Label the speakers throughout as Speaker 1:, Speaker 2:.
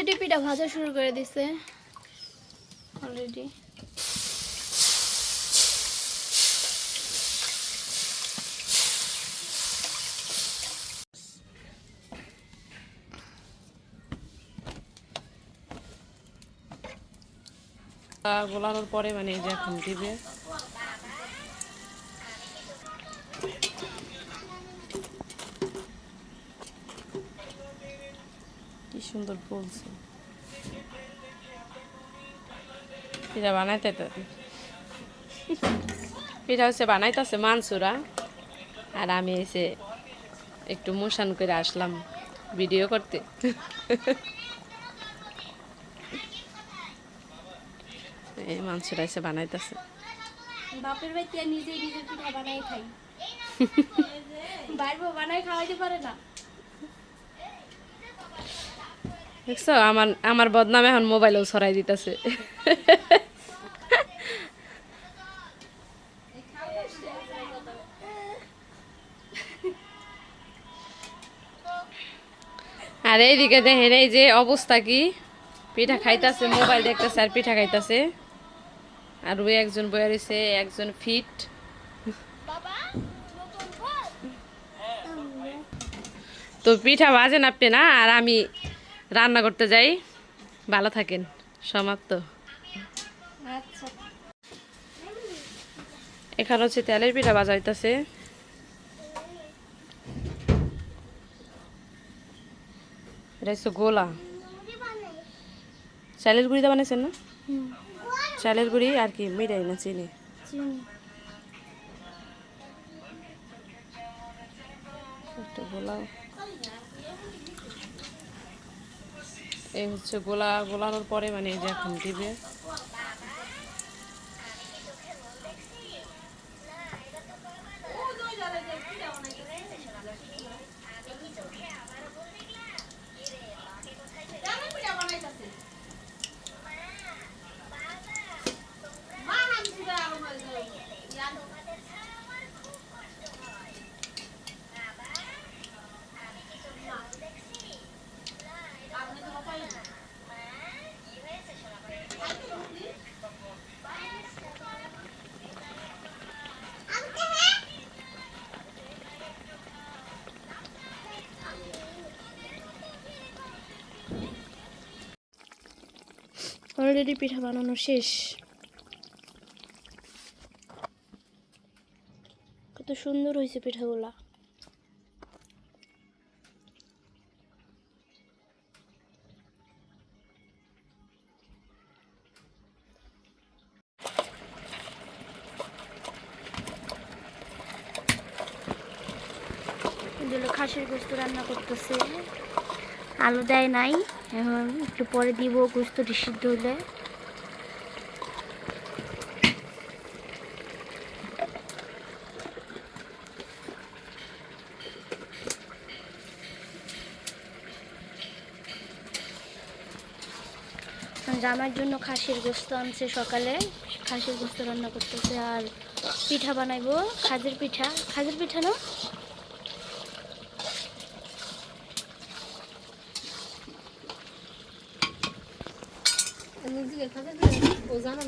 Speaker 1: Already ভাজা শুরু করে দিছে। অলরেডি
Speaker 2: গোলানোর পরে মানে এই যে এখন দিবে। সুন্দর বলছে। পিঠা বানাইতে পিঠা হচ্ছে বানাইতেছে মানসুরা। আর আমি এসে একটু মোশান করে আসলাম ভিডিও করতে। এই মাংসটা এসে বানাইতেছে।
Speaker 1: বাপের বাড়িতে নিজেই নিজের পিঠা বানাই খাই। বাইরে বানাই খাওয়াইতে পারে না।
Speaker 2: দেখছ? আমার আমার বদনাম এখন মোবাইলেও ছড়াই দিতেছে। আর এইদিকে দেখেন, এই যে অবস্থা কি? পিঠা খাইতাছে, মোবাইল দেখতেছে আর পিঠা খাইতাছে। আর ওই একজন বয়ে রয়েছে একজন ফিট। তো পিঠা বাজেন আপনি না আর আমি রান্না করতে যাই। ভালো থাকেন। সমাপ্ত।
Speaker 1: আচ্ছা।
Speaker 2: এখানে হচ্ছে তেলের পিঠা বাজা হইতাছে। এটা হচ্ছে গোলা। চালের গুঁড়িতে বানাইছেন না? চালের গুঁড়ি আর কি মিঠাই না চিনি?
Speaker 1: চিনি।
Speaker 2: একটা গোলা এই হচ্ছে গোলা গোলানোর পরে মানে এই যে এখন দিবে
Speaker 1: অলরেডি পিঠা বানানো শেষ। কত সুন্দর হয়েছে পিঠাগুলা। খাসির গোস্ত রান্না করতেছে। আলু দেয় নাই। এখন একটু পরে দিব গোস্তটি সিদ্ধ হলে। জামার জন্য খাসির গোস্ত আনছে সকালে। খাসির গোস্ত রান্না করতেছে আর পিঠা বানাইবো। খাজের পিঠা। খাজের পিঠা না
Speaker 3: ও জানো না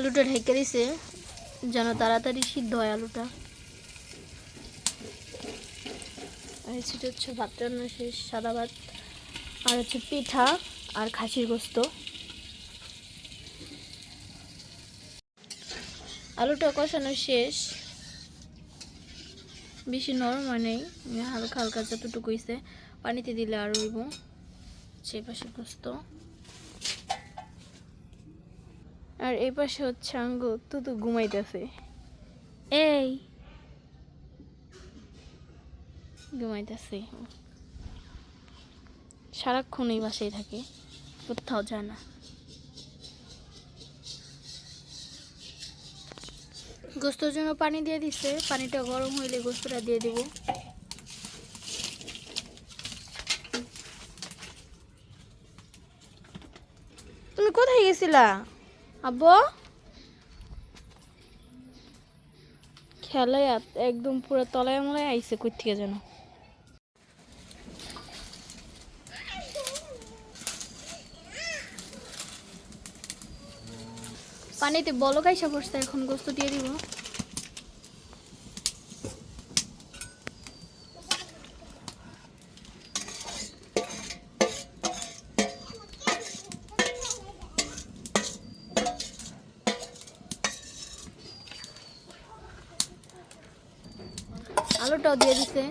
Speaker 1: আলুটা ঢেকে দিছে, যেন তাড়াতাড়ি সিদ্ধ হয় আলুটা। এই হচ্ছে ভাত রান্না শেষ, সাদা ভাত, আর হচ্ছে পিঠা আর খাসির গোস্ত। আলুটা কষানো শেষ। বেশি নরম হয় নাই, হালকা হালকা যতটুকু হইছে, পানিতে দিলে আর রইব সে পাশে গোস্ত। আর এই পাশে হচ্ছে আঙ্গ তুতু ঘুমাইতেছে। এই। ঘুমাইতেছে। সারাক্ষণ এই বাসায় থাকে কোথাও যায় না। গোস্তর জন্য পানি দিয়ে দিছে পানিটা গরম হইলে গোস্তটা দিয়ে দিব। তুমি কোথায় গেছিলা? আব্বু? খেলে একদম পুরো তলায় মলায় আইসে কই থেকে যেন? পানিতে বলো গাইসা পড়ছে এখন গোস্ত দিয়ে দিব। আলুটাও দিয়ে দিছে।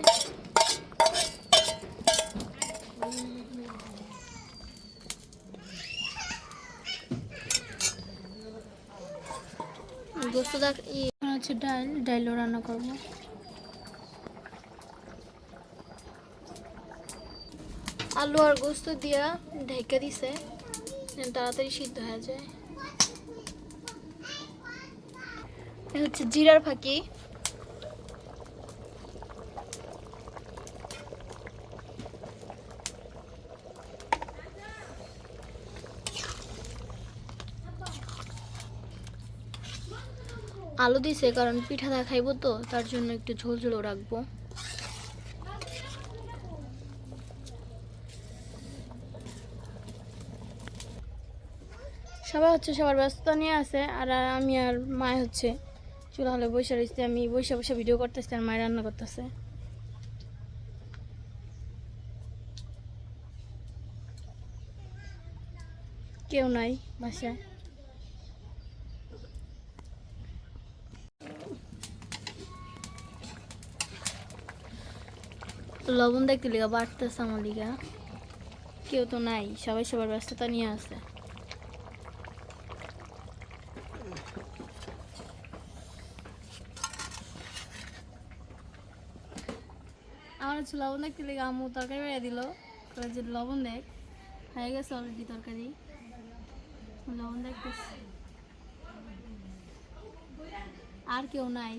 Speaker 1: হচ্ছে রান্না করব। আলু আর গোস্ত দিয়া ঢেকে দিছে তাড়াতাড়ি সিদ্ধ হয়ে যায়। হচ্ছে জিরার ফাঁকি। আলু দিছে, কারণ পিঠা দা খাইবো তো, তার জন্য একটু ঝোল ঝোলও রাখব। সবাই হচ্ছে সবার ব্যস্ততা নিয়ে আছে, আর আমি আর মায় হচ্ছে চুলা হলে বসে রয়েছে আমি বসে বসে ভিডিও করতেছি আর মায় রান্না করতেছে। কেউ নাই বাসায়। লবণ দেখতে লিগা, বাড়তেছে আমার লিগা। কেউ তো নাই, সবাই সবার ব্যস্ততা নিয়ে আছে। আমার হচ্ছে লবণ দেখতে লিগা, আম্মু তরকারি বেড়ে দিল। যে লবণ দেখ, হয়ে গেছে অলরেডি তরকারি। লবণ দেখতেছি। আর কেউ নাই।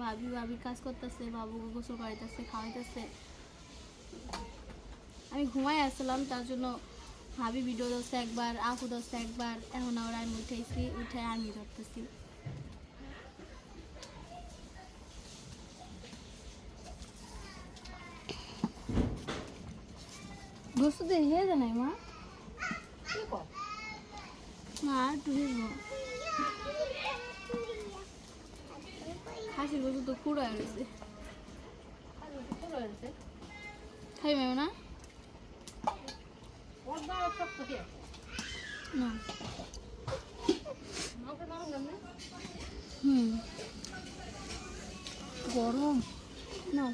Speaker 1: ভাবি ভাবি কাজ করতেছে বাবুকে গোসল করাইতেছে খাওয়াইতেছে। আমি ঘুমাই আসছিলাম তার জন্য ভাবি ভিডিও দোষে একবার আপু দোষে একবার এখন আবার আমি উঠেছি উঠে আমি ধরতেছি। গোস্ত দিয়ে হয়ে যায় নাই মা? মা একটু হাসির গোস্ত তো কুড়ো হয়ে গেছে খাই মেও না হুম গরম না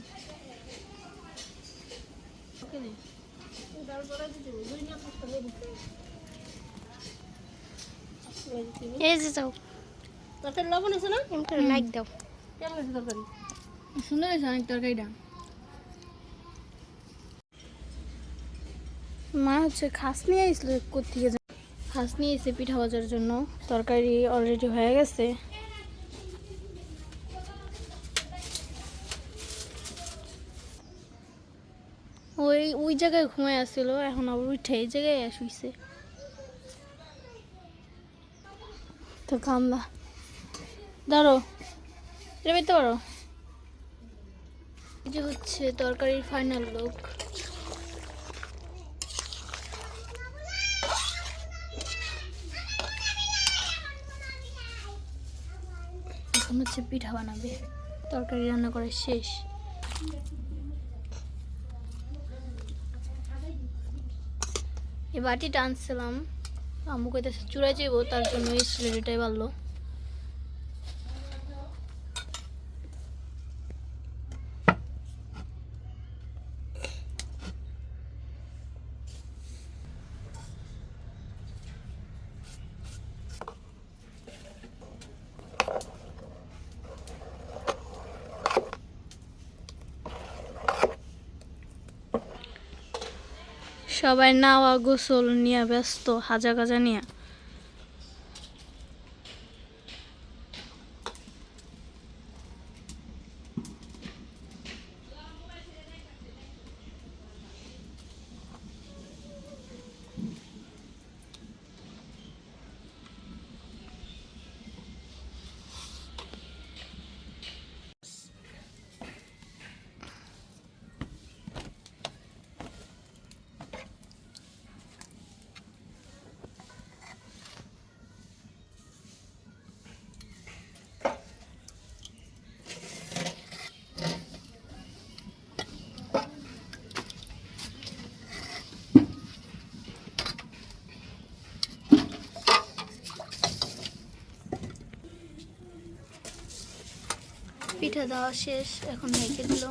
Speaker 3: এই যে যাও। লবণ আছে না?
Speaker 1: লাইক দাও।
Speaker 3: কেমন তরকারি?
Speaker 1: সুন্দর মা হচ্ছে খাস নিয়ে আসছিল কোথেকে খাস নিয়ে এসে পিঠা ভাজার জন্য। তরকারি অলরেডি হয়ে গেছে। ওই ওই জায়গায় ঘুমায় আসছিল, এখন আবার উঠে এই জায়গায় শুইছে। তো কান্দা। ধরো এটা পেতে পারো। এই যে হচ্ছে তরকারির ফাইনাল লুক এখন হচ্ছে পিঠা বানাবে। তরকারি রান্না করা শেষ। এই বাটিটা আনছিলাম। আম্মু কইতেছে চুড়াই যাইবো তার জন্য এই স্লেটাই বাড়লো। সবাই নাওয়া গোসল নিয়ে ব্যস্ত হাজা গাজা নিয়ে। পিঠা দেওয়া শেষ, এখন রেখে দিল।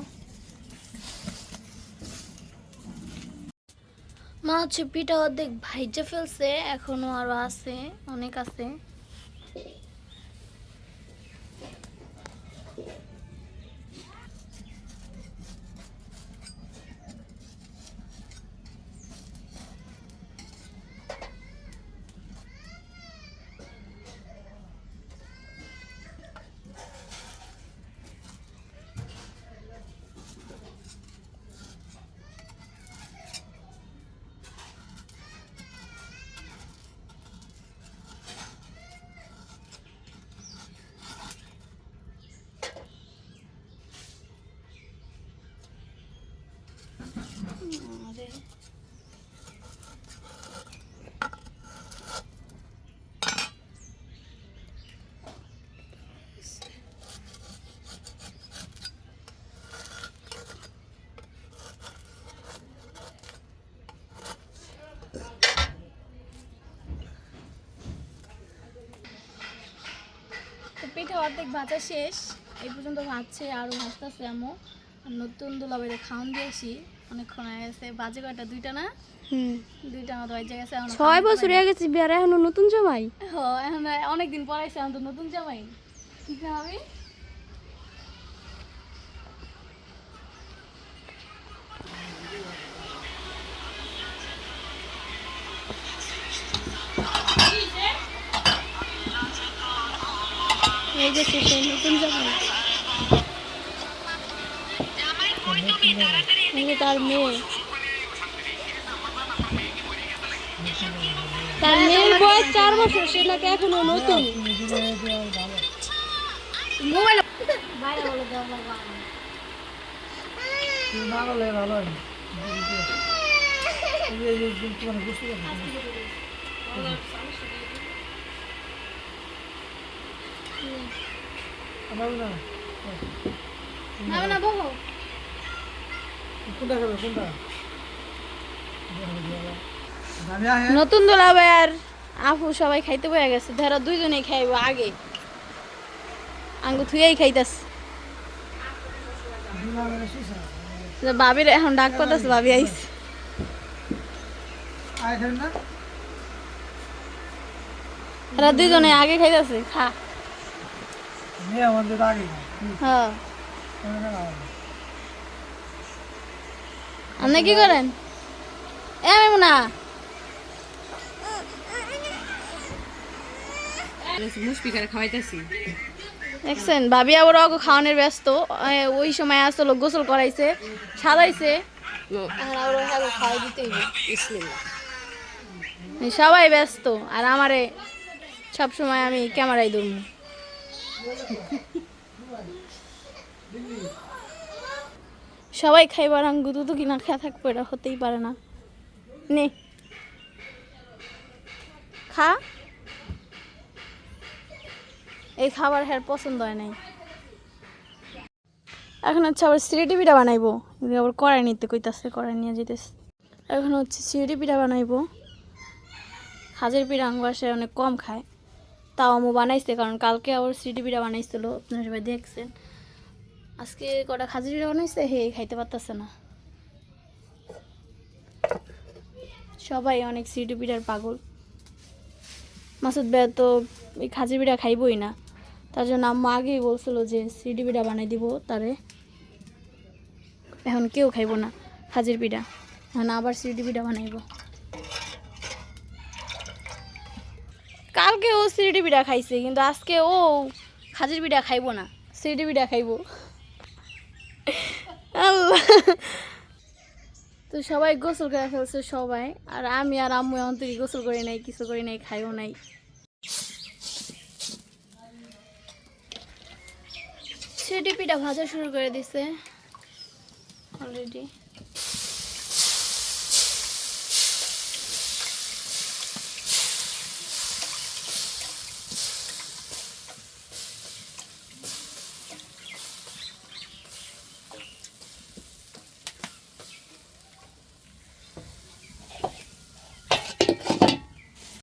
Speaker 1: মা হচ্ছে পিঠা অর্ধেক ভাইজে ফেলছে, এখনও আরও আছে, অনেক আছে। অর্ধেক ভাজা শেষ। এই পর্যন্ত ভাজছে আরও ভাজতেছে আমো। আর নতুন দুলাবাইরে খাওয়ান দিয়েছি। অনেকক্ষণ হয়ে গেছে। বাজে কয়টা? দুইটা না? দুইটা মতো গেছে এখন
Speaker 4: ছয় বছর হয়ে গেছে বিয়ার এখনও নতুন জামাই?
Speaker 1: হ এখন অনেকদিন পরাইছে এখন তো নতুন জামাই। ঠিক না ভাবি এই যে সে নতুন জামাই তার মেয়ে।
Speaker 4: তার মেয়ের বয়স চার বছর সে নাকি এখনও নতুন।
Speaker 1: মোবাইল বাইরে বলে দাও বাবা না না বলো। নতুন দোলাবে আর আপু সবাই খাইতে বয়ে গেছে। ধরো দুইজনেই খাইবো আগে। আঙ্গু থুয়েই খাইতাস ভাবির এখন ডাক পাতাস ভাবি আইস এরা দুইজনে আগে খাইতাছে খা। হ্যাঁ। আপনি কি করেন? এ মেমুনা। দেখছেন ভাবি আবার অগো খাওয়ানোর ব্যস্ত। ওই সময় আসলো গোসল করাইছে সাদাইছে সবাই ব্যস্ত আর আমারে সব সময় আমি ক্যামেরায় ধরবো। সবাই খাইবার আঙ্গু দুধু কিনা খেয়া থাকব, এটা হতেই পারে না। নে। খা। এই খাবার হ্যার পছন্দ হয় নাই। এখন হচ্ছে আবার সিরেটি পিঠা বানাইবো। আবার কড়াই নিতে কইতাছে, কড়াই নিয়ে যেতেছে এখন হচ্ছে সিরেটি পিঠা বানাইবো। হাজির পিঠা আঙ্গুয়াশে অনেক কম খায়। তাও আমু বানাইছে, কারণ কালকে আবার সিরেটি পিঠা বানাইছিল, আপনারা সবাই দেখছেন। আজকে কটা খাজির পিঠা বানাইছে, হে, খাইতে পারতেছে না। সবাই অনেক সিরেটি পিঠার পাগল। মাসুদ ভাই তো এই খাজির পিঠা খাইবই না। তার জন্য আম্মা আগেই বলছিল যে সিডি পিঠা বানাই দিব তারে। এখন কেউ খাইব না, খাজির পিঠা। এখন আবার সিডি পিঠা বানাইব কালকে ও সিডি পিঠা খাইছে, কিন্তু আজকে ও খাজির পিঠা খাইবো না সিডি পিঠা খাইবো। তো সবাই গোসল করে ফেলছে সবাই, আর আমি আর আম্মু অন্তরি গোসল করি নাই, কিছু করি নাই, খাইও নাই। সিডি পিঠা ভাজা শুরু করে দিছে। অলরেডি